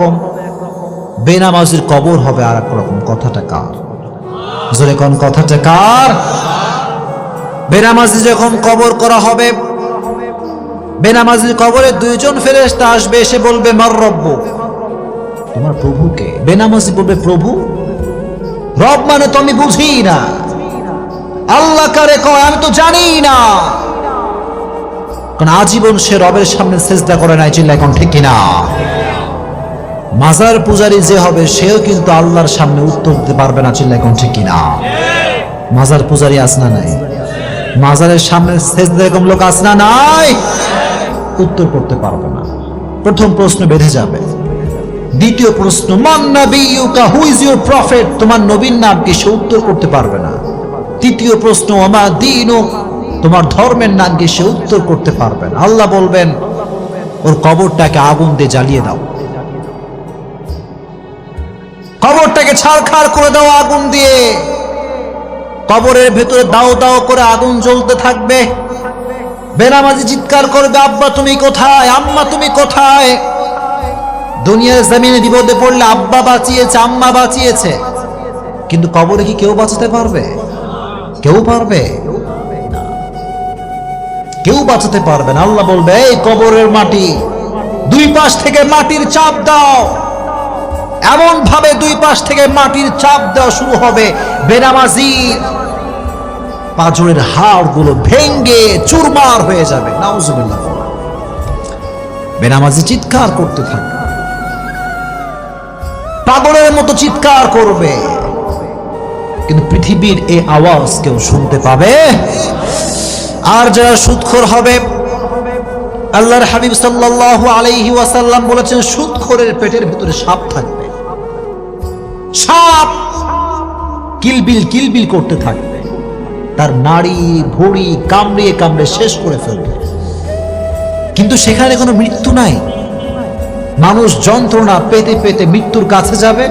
একরকম বেনামাজির কবর হবে আর একরকম কথাটা কার? জোরে কোন কথাটা কার? বেনামাজি যখন কবর করা হবে, বেনামাজির কবরে দুইজন ফেরেশতা আসবে, এসে বলবে, মার রব্ব। তোমার প্রভুকে বেনামাজি বলবে, প্রভু? রব মানে তো আমি বুঝি না। আল্লাহ কারে কয়, আমি তো জানি না। কারণ আজীবন সে রবের সামনে সেজদা করে নাই চিল্লা এখন ঠিক কিনা? মাজার পূজারি যে হবে, সেও কিন্তু আল্লাহর সামনে উত্তর দিতে পারবে না চিল্লা এখন কিনা? মাজার পূজারি আসনা নাই? মাজারের সামনে সেজদা এরকম লোক আসনা নাই? উত্তর করতে পারবে না। প্রথম প্রশ্ন বেঁধে যাবে। দ্বিতীয় প্রশ্ন, মান নাবিয়ুকা হু ইজ ইউর প্রফেট তোমার নবীর নাম কি? সে উত্তর করতে পারবে না। তৃতীয় প্রশ্ন আমা দিন তোমার ধর্মের নাম কি? সে উত্তর করতে পারবে না। আল্লাহ বলবেন, ওর কবরটাকে আগুন দিয়ে জ্বালিয়ে দাও। কবরটাকে ছাড়খাড় করে দাও আগুন দিয়ে। কবরের ভেতরে দাও দাও করে আগুন জ্বলতে থাকবে। বেনামাজি চিৎকার করবে, আব্বা, তুমি কোথায়? আম্মা, তুমি কোথায়? দুনিয়ার জমিনে বিপদে পড়লে আব্বা বাঁচিয়েছে, আম্মা বাঁচিয়েছে। কিন্তু কবরে কি কেউ বাঁচাতে পারবে? কেউ পারবে? কেউ বাঁচাতে পারবে না। আল্লাহ বলবে, এই কবরের মাটি, দুই পাশ থেকে মাটির চাপ দাও। এমন ভাবে দুই পাশ থেকে মাটির চাপ দেওয়া শুরু হবে। বেনামাজির পাঁচরের হাড়গুলো ভেঙ্গে চুরমার হয়ে যাবে। বেনামাজি চিৎকার করতে থাকবে। পাগলের মতো চিৎকার করবে। কিন্তু পৃথিবীর এই আওয়াজ কেউ শুনতে পাবে? আর যারা সুদখোর হবে, আল্লাহর হাবিব সাল্লাল্লাহু আলাইহি ওয়াসাল্লাম বলেছেন, সুদখোরের পেটের ভিতরে সাপ থাকবে সাপ। কিলবিল কিলবিল করতে থাকবে। তার নাড়ি, ভড়ি কামড়িয়ে কামড়ে শেষ করে ফেলবে। কিন্তু সেখানে কোনো মৃত্যু নাই। মানুষ যন্ত্রণা পেতে পেতে মৃত্যুর কাছে যাবে।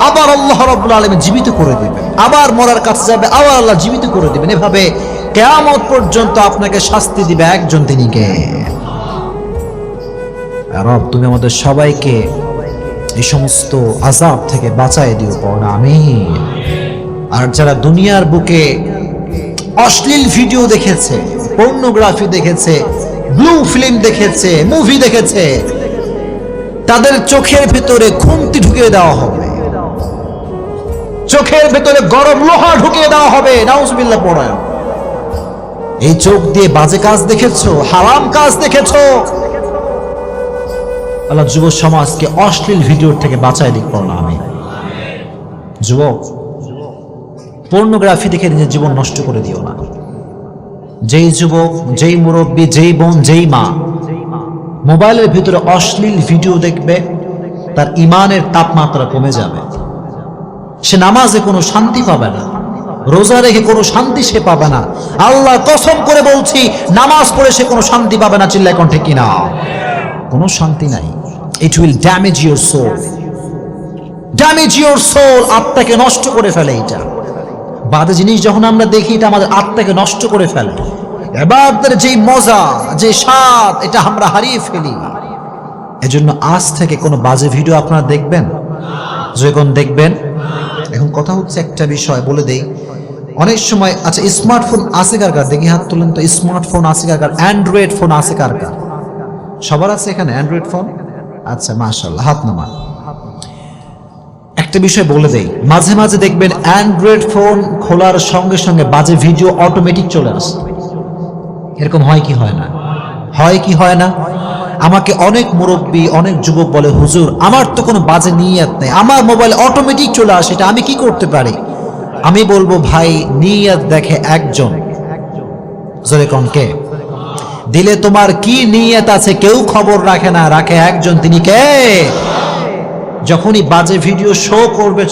আবার আল্লাহ রব্বুল আলমী জীবিত করে দিবেন আবার মরার কাছে যাবে, আবার আল্লাহ জীবিত করে দিবেন। এভাবে কেয়ামত পর্যন্ত আপনাকে শাস্তি দিবে একজন তিনি কে রব, তুমি আমাদের সবাইকে এই সমস্ত আজাব থেকে বাঁচায় দিও পড়া আমি আর যারা দুনিয়ার বুকে অশ্লীল ভিডিও দেখেছে, পর্নোগ্রাফি দেখেছে, ব্লু ফিল্ম দেখেছে, মুভি দেখেছে, তাদের চোখের ভেতরে খুন্তি ঢুকিয়ে দেওয়া হবে। চোখের ভেতরে গরম লোহা ঢুকিয়ে দেওয়া হবে, নাউজবিল্লাহ পড়ায়। এই চোখ দিয়ে বাজে কাজ দেখেছ, হারাম কাজ দেখেছ আল্লাহ যুব সমাজকে অশ্লীল ভিডিওর থেকে বাঁচাই দিক পড়লাম আমি যুবক পর্নোগ্রাফি দেখে নিজের জীবন নষ্ট করে দিও না। যেই যুবক যেই মুরব্বী, যেই বোন, যেই মা, মোবাইলের ভিতরে অশ্লীল ভিডিও দেখবে, তার ইমানের তাপমাত্রা কমে যাবে। সে নামাজে কোনো শান্তি পাবে না, রোজা রেখে কোনো শান্তি সে পাবে না। আল্লাহ কসম করে বলছি, নামাজ পড়ে সে কোনো শান্তি পাবে না, চিল্লায় কণ্ঠে কিনা কোনো শান্তি নাই। It will damage your soul damage your soul আত্মাকে নষ্ট করে ফেলে এটা। বাজে জিনিস যখন আমরা দেখি, এটা আমাদের আত্মাকে নষ্ট করে ফেলে। এবারদের যে মজা, যে স্বাদ, এটা আমরা হারিয়ে ফেলি। এজন্য আজ থেকে কোনো বাজে ভিডিও আপনারা দেখবেন? যখন দেখবেন? এখন কথা হচ্ছে একটা বিষয়, বলে দেই। অনেক সময় আচ্ছা স্মার্টফোন আছে কার কার? দেখি হাত তোলেন তো, স্মার্টফোন আছে কার কার? অ্যান্ড্রয়েড ফোন আছে কার কার? সবার আছে এখানে অ্যান্ড্রয়েড ফোন আচ্ছা মাশাল্লাহ হাত নামা একটা বিষয় বলে দেই, মাঝে মাঝে দেখবেন অ্যান্ড্রয়েড ফোন খোলার সঙ্গে সঙ্গে বাজে ভিডিও অটোমেটিক চলে আসে। এরকম হয় কি হয় না? হয় কি হয় না? আমাকে অনেক মুরব্বী, অনেক যুবক বলে, হুজুর, আমার তো কোনো বাজে নিয়াত নেই, আমার মোবাইল অটোমেটিক চলে আসে, এটা আমি কি করতে পারি? আমি বলব, ভাই, নিয়াত দেখে একজন। জোরে কোন কে? দিলে তোমার কি নিয়ত আছে? কেউ খবর রাখে না। রাখে একজন। তিনি কে? যখনই বাজে ভিডিও শো করবে